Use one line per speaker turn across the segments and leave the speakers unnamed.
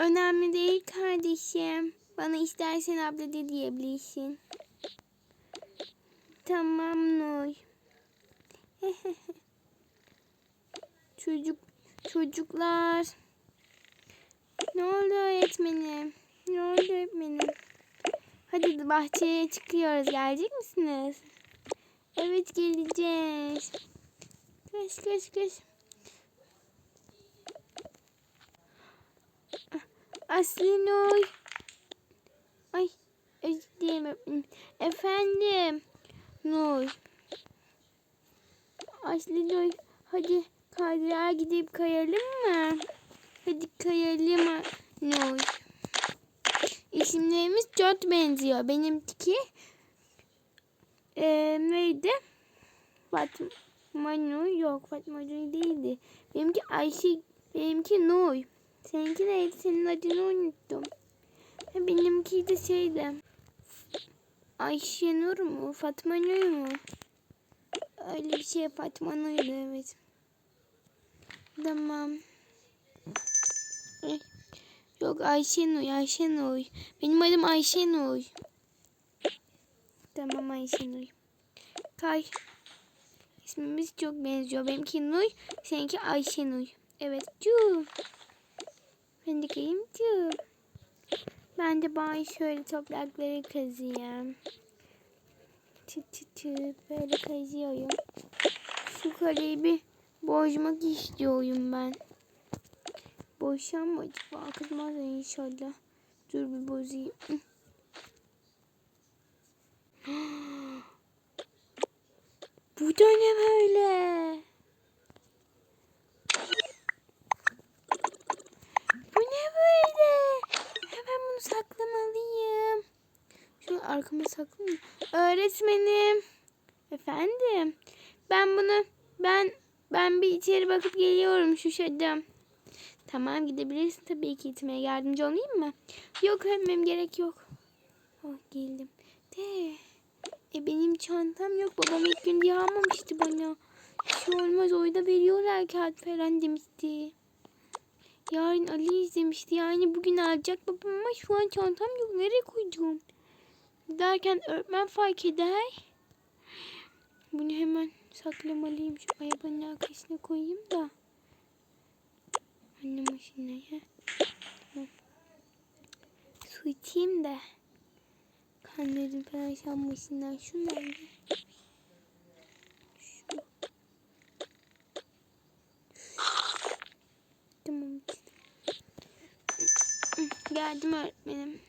Önemli değil kardeşim. Bana istersen abla de diyebilirsin. Tamam Nur. Çocuk çocuklar. Ne oldu öğretmenim? Ne oldu öğretmenim? Hadi bahçeye çıkıyoruz. Gelecek misiniz? Evet geleceğiz. Koş koş koş. Aslı Nur. Ay öğretmenim. Efendim. Nur. Aslı Nur. Hadi kaydırağa gidip kayalım mı? Hadi kayalım Nur. İsimlerimiz çok benziyor. Benimki eee neydi? Fatma Nur yok Fatma Nur değildi. Benimki Ayşe, benimki Nur. Seninki neydi? Senin adını unuttum. Ha, Benimki de şeydi. Ayşe Nur mu? Fatma Nur mu? Öyle bir şey Fatma Nur'du evet. Tamam. Ay. Yok Ayşe Nur, Ayşe Nur. Benim adım Ayşe Nur. Tamam Ayşe Nur. Kay. İsmimiz çok benziyor. Benimki Nur, seninki Ayşe Nur. Evet. Cuh. Ben de kayayım. Cuh. Ben de bari şöyle toprakları kazıyım. Çıt çıt çıt böyle kazıyorum. Şu kareyi bir bozmak istiyorum ben. Boşan mı acaba? Kızmaz inşallah. Dur bir bozayım. Bu da ne böyle? Bu ne böyle? Hemen bunu saklamalıyım. Şunu arkama saklayayım. Öğretmenim. Efendim. Ben bunu ben ben bir içeri bakıp geliyorum şu şadım. Tamam gidebilirsin tabii ki gitmeye yardımcı olayım mı? Yok öğretmenim gerek yok. Oh geldim. De. E benim çantam yok. Babam ilk gün diye almamıştı bana. Bir şey olmaz oyda veriyorlar kağıt falan demişti. Yarın Ali izlemişti. Yani bugün alacak babam ama şu an çantam yok. Nereye koyacağım? Derken öğretmen fark eder. Bunu hemen saklamalıyım. Şu arabanın arkasına koyayım da. Anne makineye. Tamam. Su içeyim de. Kanların perşembesinden şu nerede? Şu. Tamam içtim. Geldim öğretmenim.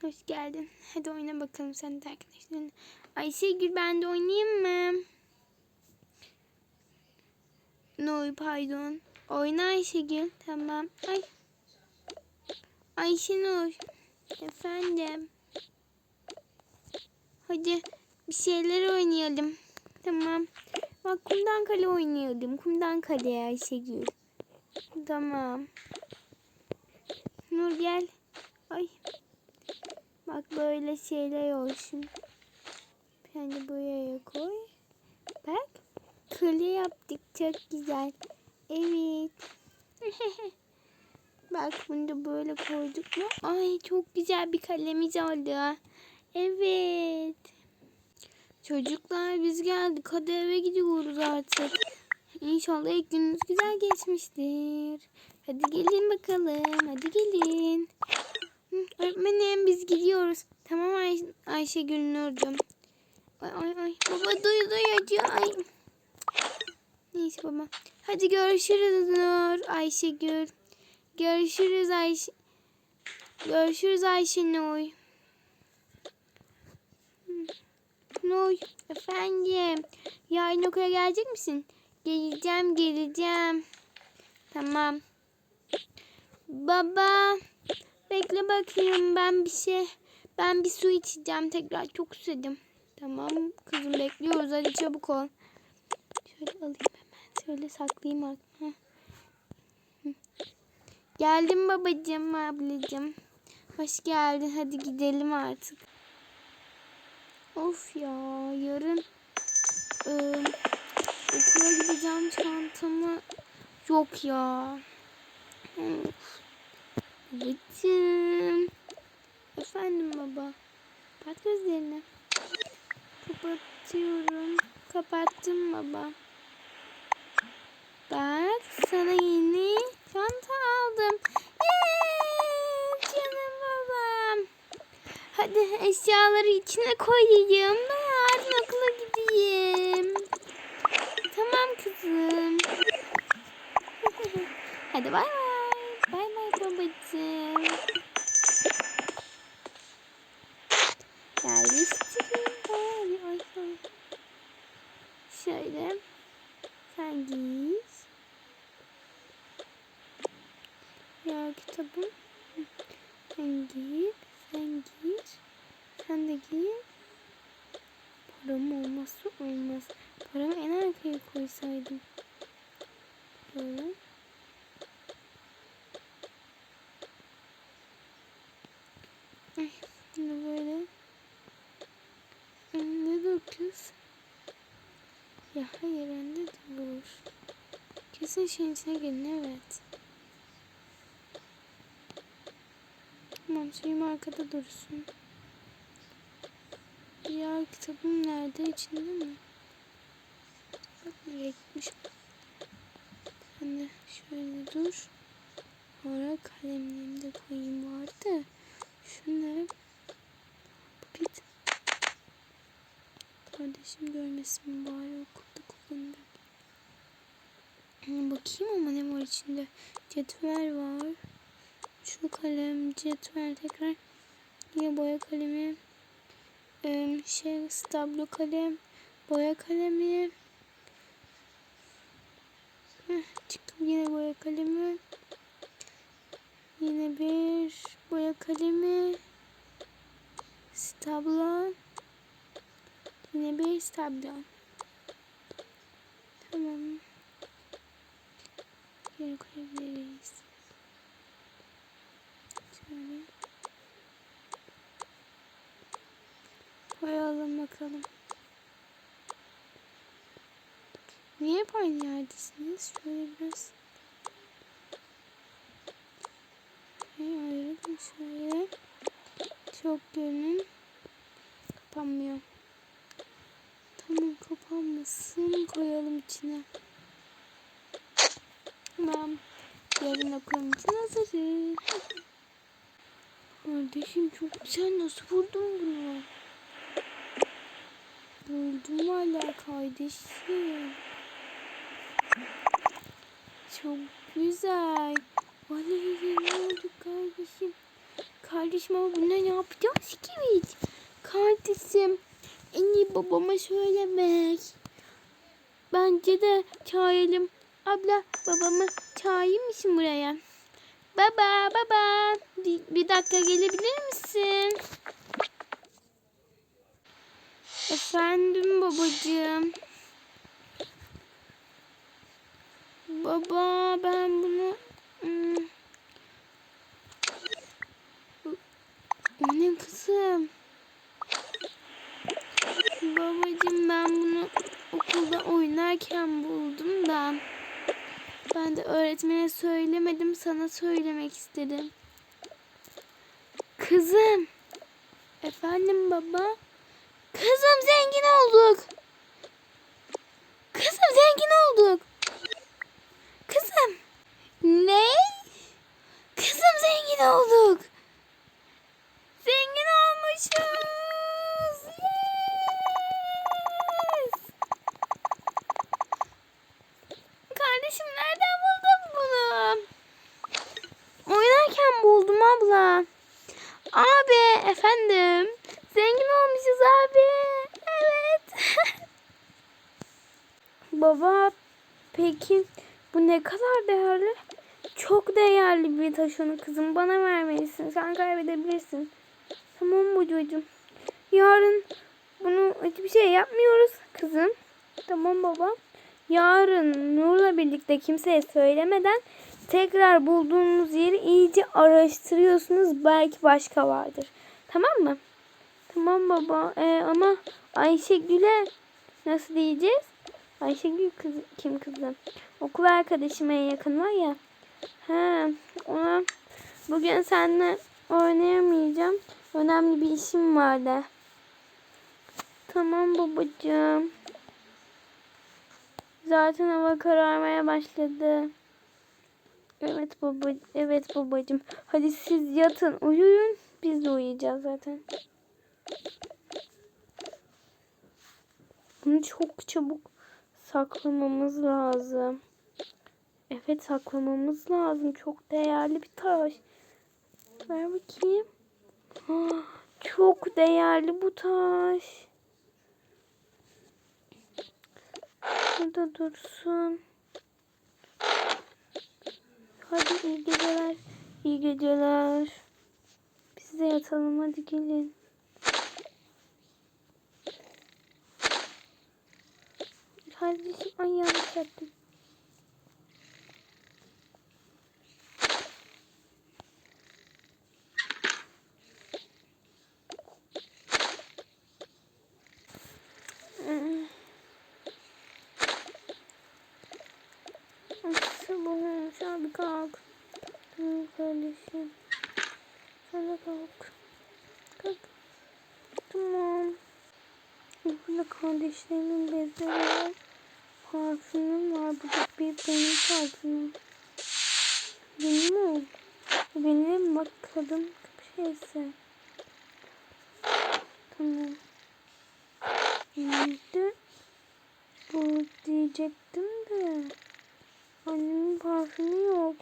Hoş geldin. Hadi oyna bakalım sen de arkadaşlarına. Ayşegül ben de oynayayım mı? Nur pardon. Oyna Ayşegül. Tamam. Ay. Ayşenur. Efendim. Hadi bir şeyler oynayalım. Tamam. Bak kumdan kale oynayalım. Kumdan kale Ayşegül. Tamam. Nur gel. Ay. Bak böyle şeyler olsun. De buraya koy. Bak. Kule yaptık. Çok güzel. Evet. Bak bunu da böyle koyduk mu? Ay çok güzel bir kalemiz oldu. Evet. Çocuklar biz geldik. Hadi eve gidiyoruz artık. İnşallah ilk gününüz güzel geçmiştir. Hadi gelin bakalım. Hadi gelin. Hı, Öğretmenim biz gidiyoruz. Tamam Ay Ayşegül Nurcuğum. Ay ay ay. Baba duy duyacı. Ay. Neyse baba. Hadi görüşürüz Nur Ayşegül. Görüşürüz Ayşe. Görüşürüz Ayşenur. Hı. Nur efendim. Yarın okula gelecek misin? Geleceğim geleceğim. Tamam. Baba. Bekle bakayım ben bir şey. Ben bir su içeceğim tekrar çok susadım. Tamam kızım bekliyoruz hadi çabuk ol. Şöyle alayım hemen. Şöyle saklayayım. Hı. Geldim babacığım ablacığım. Hoş geldin hadi gidelim artık. Of ya yarın e, okula gideceğim çantamı yok ya. Babacığım. Efendim baba. Kapat gözlerini. Kapatıyorum. Kapattım baba. Bak sana yeni çanta aldım. Ee, canım babam. Hadi eşyaları içine koyayım. Ben okula gideyim. Tamam kızım. Hadi bay bay. Babacığım. Yerleştireyim bari. Ay, ay. Şöyle. Sen giy. Ya kitabım. Sen giy. Sen giy. Sen de giy. Param olmazsa olmaz. Paramı en arkaya koysaydım. Böyle. Ay, yine böyle. Önde dur kız. Hayır önde dur. Kesin şeyin içine evet. Tamam şeyim arkada dursun. Ya kitabım nerede? İçinde mi? Bak nereye gitmiş. Ben de şöyle dur. Sonra kalemlerimi de koyayım vardı. Şunları. Kardeşim görmesin bari okulda kullanırım. Hmm, Bakayım ama ne var içinde. Cetvel var. Şu kalem, cetvel tekrar. Yine boya kalemi. Ee, şey, stablo kalem. Boya kalemi. Heh, çıktım yine boya kalemi. Yine bir boya kalemi. Stablo. Yine bir stablo. Tamam. Yere koyabiliriz. Şöyle. Koyalım bakalım. Niye hep aynı yerdesiniz? Şöyle biraz. Ayıralım şöyle. Çok görünün. Kapanmıyor. Tamam kapanmasın. Koyalım içine. Tamam. Yarın okulum için hazırım. Kardeşim çok sen nasıl buldun bunu? Buldum valla kardeşim. Çok güzel. Vallahi ne oldu kardeşim? Kardeşim ama bunları ne yapacağız ki biz? Kardeşim en iyi babama söylemek. Bence de çağıralım. Abla babamı çağırayım mısın buraya? Baba baba bir, bir dakika gelebilir misin? Efendim babacığım. Baba ben bunu hmm. O ne kızım? Babacığım ben bunu okulda oynarken buldum da. Ben de öğretmene söylemedim sana söylemek istedim. Kızım. Efendim baba. Kızım zengin olduk. Kızım zengin olduk. Kızım. Ne? Kızım zengin olduk. Zengin olmuşuz. Yes. Kardeşim nereden buldun bunu? Oynarken buldum abla. Abi efendim. Zengin olmuşuz abi. Evet. Baba peki bu ne kadar değerli? Çok değerli bir taş onu kızım. Bana vermelisin. Sen kaybedebilirsin. Tamam çocuğum? Yarın bunu hiçbir şey yapmıyoruz kızım. Tamam baba. Yarın Nur'la birlikte kimseye söylemeden tekrar bulduğunuz yeri iyice araştırıyorsunuz. Belki başka vardır. Tamam mı? Tamam baba. Ee, ama Ayşegül'e nasıl diyeceğiz? Ayşegül kız, kim kızım? Okul arkadaşım en yakın var ya. He, ona Bugün seninle oynayamayacağım. Önemli bir işim vardı. Tamam babacığım. Zaten hava kararmaya başladı. Evet baba, evet babacığım. Hadi siz yatın, uyuyun. Biz de uyuyacağız zaten. Bunu çok çabuk saklamamız lazım. Evet saklamamız lazım. Çok değerli bir taş. Ver bakayım. Ah, Çok değerli bu taş. Burada dursun. Hadi iyi geceler. İyi geceler. Biz de yatalım hadi gelin. Kardeşim ay yanlış yaptım. Hmm. Sabah olmuş abi kalk. Tamam kardeşim. Sen de kalk. Kalk. Tamam. Burada kardeşlerimin bezleri var. Parfümüm var. Burada bir benim parfümüm. Benim o. Benim bak şeyse. Tamam. Nerede? Bu diyecektim de. Annemin parfümü yok.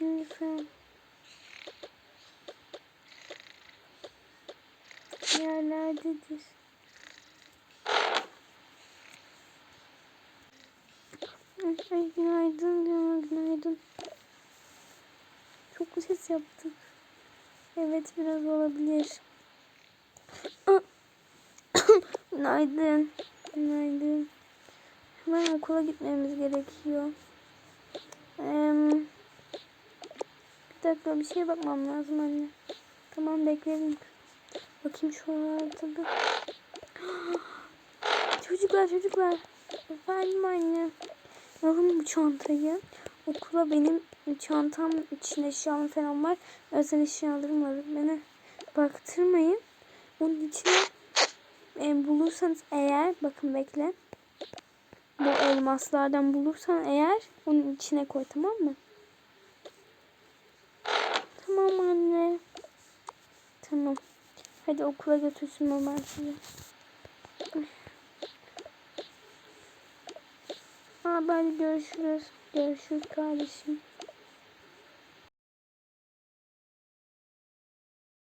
Neyse. Yerlerdedir. Ay, günaydın diyorum, günaydın. Çok ses yaptık. Evet biraz olabilir. Günaydın. Günaydın. Hemen okula gitmemiz gerekiyor. Ee, bir dakika bir şeye bakmam lazım anne. Tamam beklerim. Bakayım şu oralarda da. Çocuklar çocuklar. Efendim anne. Alın bu çantayı. Okula benim çantam içinde eşyalarım falan var. Özel eşyalarım var. Bana baktırmayın. Onun içine e, bulursanız eğer bakın bekle. Bu elmaslardan bulursan eğer onun içine koy tamam mı? Tamam anne. Tamam. Hadi okula götürsün baban sizi. Abi hadi görüşürüz. Görüşürüz kardeşim.